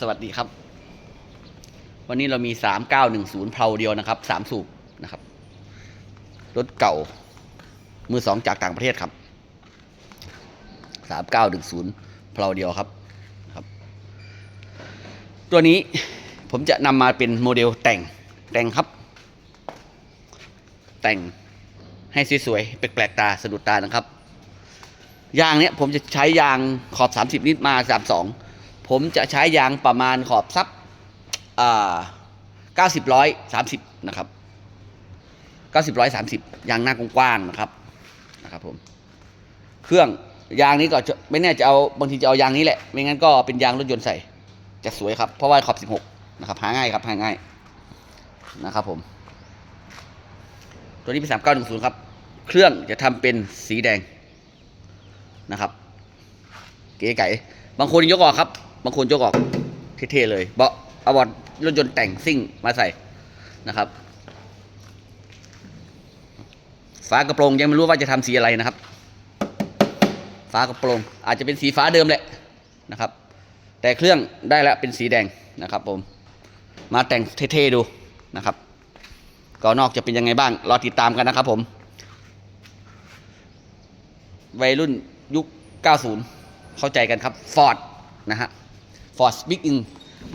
สวัสดีครับ วันนี้เรามีสามเก้าหนึ่งศูนย์เพลาเดียวนะครับสามสูบนะครับ รถเก่า มือสองจากต่างประเทศครับสามเก้าหนึ่งศูนย์เพลาเดียวครับครับ ตัวนี้ผมจะนำมาเป็นโมเดลแต่งแต่งครับ แต่งให้สวยๆแปลกๆตาสะดุดตานะครับ ยางเนี้ยผมจะใช้ยางขอบ 30 นิตมา 32 ผมจะใช้ยางประมาณขอบซับอ่า90ร้อย30นะครับ90ร้อย30ยางหน้ากว้างๆนะครับนะครับผมเครื่องยางนี้ก็ไม่แน่จะเอาบางทีจะเอายางนี้แหละ ไม่งั้นก็เป็นยางรถยนต์ใส่จะสวยครับ เพราะว่าขอบ16นะครับหาง่ายครับหาง่ายนะครับผม ตัวนี้เป็น3910ครับ เครื่องจะทำเป็นสีแดงนะครับ เก๋ไก่บางคนยกออกครับ บางคนยกออกเท่ๆเลยเบาะเอาบอลรถยนต์แต่งซิ่งมาใส่นะครับ ฝากระโปรงยังไม่รู้ว่าจะทำสีอะไรนะครับ ฝากระโปรง อาจจะเป็นสีฟ้าเดิมแหละนะครับ แต่เครื่องได้แล้วเป็นสีแดงนะครับผม มาแต่งเท่ๆดูนะครับก็นอกจะเป็นยังไงบ้างรอติดตามกันนะครับผม วัยรุ่นยุค 90 เข้าใจกันครับ Ford นะฮะ Ford Big in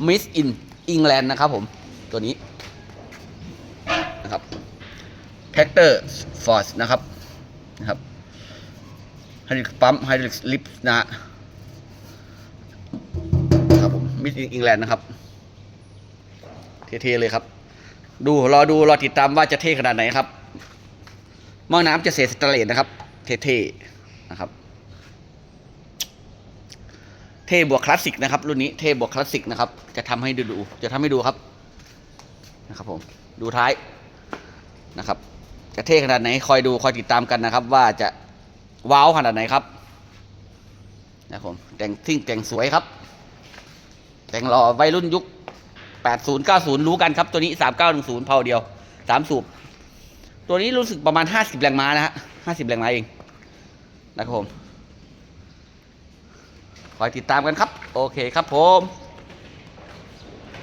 Miss in England นะครับผม ตัวนี้นะครับ Tractor Ford นะครับนะครับ Hydraulic Pump Hydraulic Lift นะครับผม Miss in England นะครับ เท่ๆเลยครับ ดู รอดู รอติดตามว่าจะเท่ขนาดไหนครับหม้อน้ำจะเศษสแตเลสนะครับ เท่ๆนะครับ เท่บวกคลาสสิกนะครับรุ่นนี้เท่บวกคลาสสิกนะครับ จะทำให้ดูดูจะทำให้ดูครับนะครับผมดูท้ายนะครับ จะเท่ขนาดไหนคอยดูคอยติดตามกันนะครับ ว่าจะว้าวขนาดไหนครับนะครับผมแต่งซิ่งแต่งสวยครับ แต่งหล่อวัยรุ่นยุค 80 90 รู้กันครับ ตัวนี้ 3910เพาเดียว 3 สูบ ตัวนี้รู้สึกประมาณ 50 แรงม้านะฮะ50 แรงม้าเองนะครับผม คอยติดตามกันครับ โอเคครับผม